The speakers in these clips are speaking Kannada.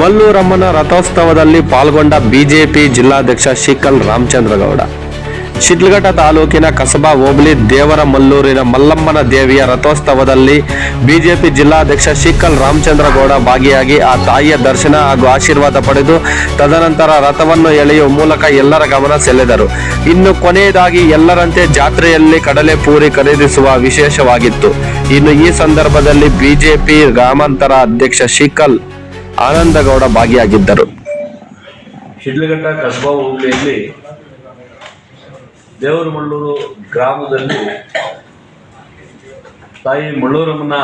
ಮಲ್ಲೂರಮ್ಮನ ರಥೋತ್ಸವದಲ್ಲಿ ಪಾಲ್ಗೊಂಡ ಬಿಜೆಪಿ ಜಿಲ್ಲಾಧ್ಯಕ್ಷ ಶಿಕಲ್ ರಾಮಚಂದ್ರಗೌಡ. ಶಿಡ್ಲಘಟ್ಟ ತಾಲೂಕಿನ ಕಸಬಾ ಹೋಬಳಿ ದೇವರ ಮಲ್ಲೂರಿನ ಮಲ್ಲಮ್ಮನ ದೇವಿಯ ರಥೋತ್ಸವದಲ್ಲಿ ಬಿಜೆಪಿ ಜಿಲ್ಲಾಧ್ಯಕ್ಷ ಶಿಕಲ್ ರಾಮಚಂದ್ರಗೌಡ ಭಾಗಿಯಾಗಿ ಆ ತಾಯಿಯ ದರ್ಶನ ಹಾಗೂ ಆಶೀರ್ವಾದ ಪಡೆದು ತದನಂತರ ರಥವನ್ನು ಎಳೆಯುವ ಮೂಲಕ ಎಲ್ಲರ ಗಮನ ಸೆಳೆದರು. ಇನ್ನು ಕೊನೆಯದಾಗಿ ಎಲ್ಲರಂತೆ ಜಾತ್ರೆಯಲ್ಲಿ ಕಡಲೆ ಪೂರಿ ಖರೀದಿಸುವ ವಿಶೇಷವಾಗಿತ್ತು. ಇನ್ನು ಈ ಸಂದರ್ಭದಲ್ಲಿ ಬಿಜೆಪಿ ಗ್ರಾಮಾಂತರ ಅಧ್ಯಕ್ಷ ಶಿಕಲ್ ಆನಂದಗೌಡ ಭಾಗಿಯಾಗಿದ್ದರು. ಶಿಡ್ಲಘಟ್ಟ ಕಸ್ಬಾ ಹೋಬಳಿಯಲ್ಲಿ ದೇವರಮಳ್ಳೂರು ಗ್ರಾಮದಲ್ಲಿ ತಾಯಿ ಮಳ್ಳೂರಮ್ಮನ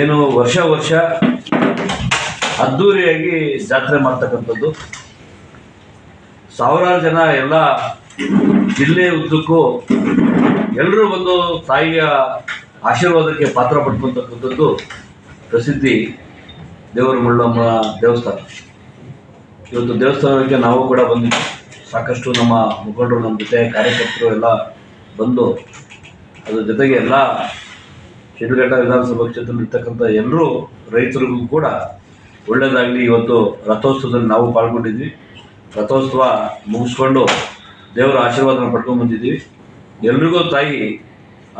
ಏನು ವರ್ಷ ವರ್ಷ ಅದ್ಧೂರಿಯಾಗಿ ಜಾತ್ರೆ ಮಾಡ್ತಕ್ಕಂಥದ್ದು. ಸಾವಿರಾರು ಜನ ಎಲ್ಲ ಜಿಲ್ಲೆ ಉದ್ದಕ್ಕೂ ಎಲ್ಲರೂ ಬಂದು ತಾಯಿಯ ಆಶೀರ್ವಾದಕ್ಕೆ ಪಾತ್ರ ಪಡ್ಕೊತಕ್ಕಂಥದ್ದು ಪ್ರಸಿದ್ಧಿ. ದೇವರ ಮುಳ್ಳಮ್ಮ ದೇವಸ್ಥಾನ. ಇವತ್ತು ದೇವಸ್ಥಾನಕ್ಕೆ ನಾವು ಕೂಡ ಬಂದಿದ್ವಿ. ಸಾಕಷ್ಟು ನಮ್ಮ ಮುಖಂಡರು ನಮ್ಮ ಜೊತೆ ಕಾರ್ಯಕರ್ತರು ಎಲ್ಲ ಬಂದು, ಅದ್ರ ಜೊತೆಗೆ ಎಲ್ಲ ಶಿಡ್ಲಘಟ್ಟ ವಿಧಾನಸಭಾ ಕ್ಷೇತ್ರದಲ್ಲಿರ್ತಕ್ಕಂಥ ಎಲ್ಲರೂ ರೈತರಿಗೂ ಕೂಡ ಒಳ್ಳೆಯದಾಗಲಿ ಇವತ್ತು ರಥೋತ್ಸವದಲ್ಲಿ ನಾವು ಪಾಲ್ಗೊಂಡಿದ್ವಿ. ರಥೋತ್ಸವ ಮುಗಿಸ್ಕೊಂಡು ದೇವರ ಆಶೀರ್ವಾದನ ಪಡ್ಕೊಂಡು ಬಂದಿದ್ದೀವಿ ಎಲ್ರಿಗೂ ತಾಯಿ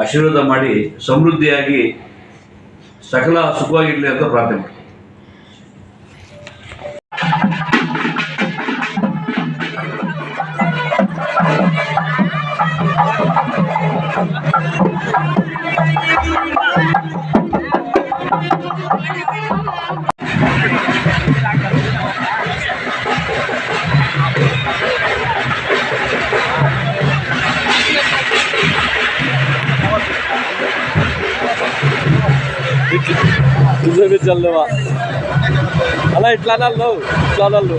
ಆಶೀರ್ವಾದ ಮಾಡಿ ಸಮೃದ್ಧಿಯಾಗಿ ಸಕಲ ಸುಖವಾಗಿರಲಿ ಅಂತ ಪ್ರಾರ್ಥನೆ तुझे भी चल रहा अला इटला ना लो चला लो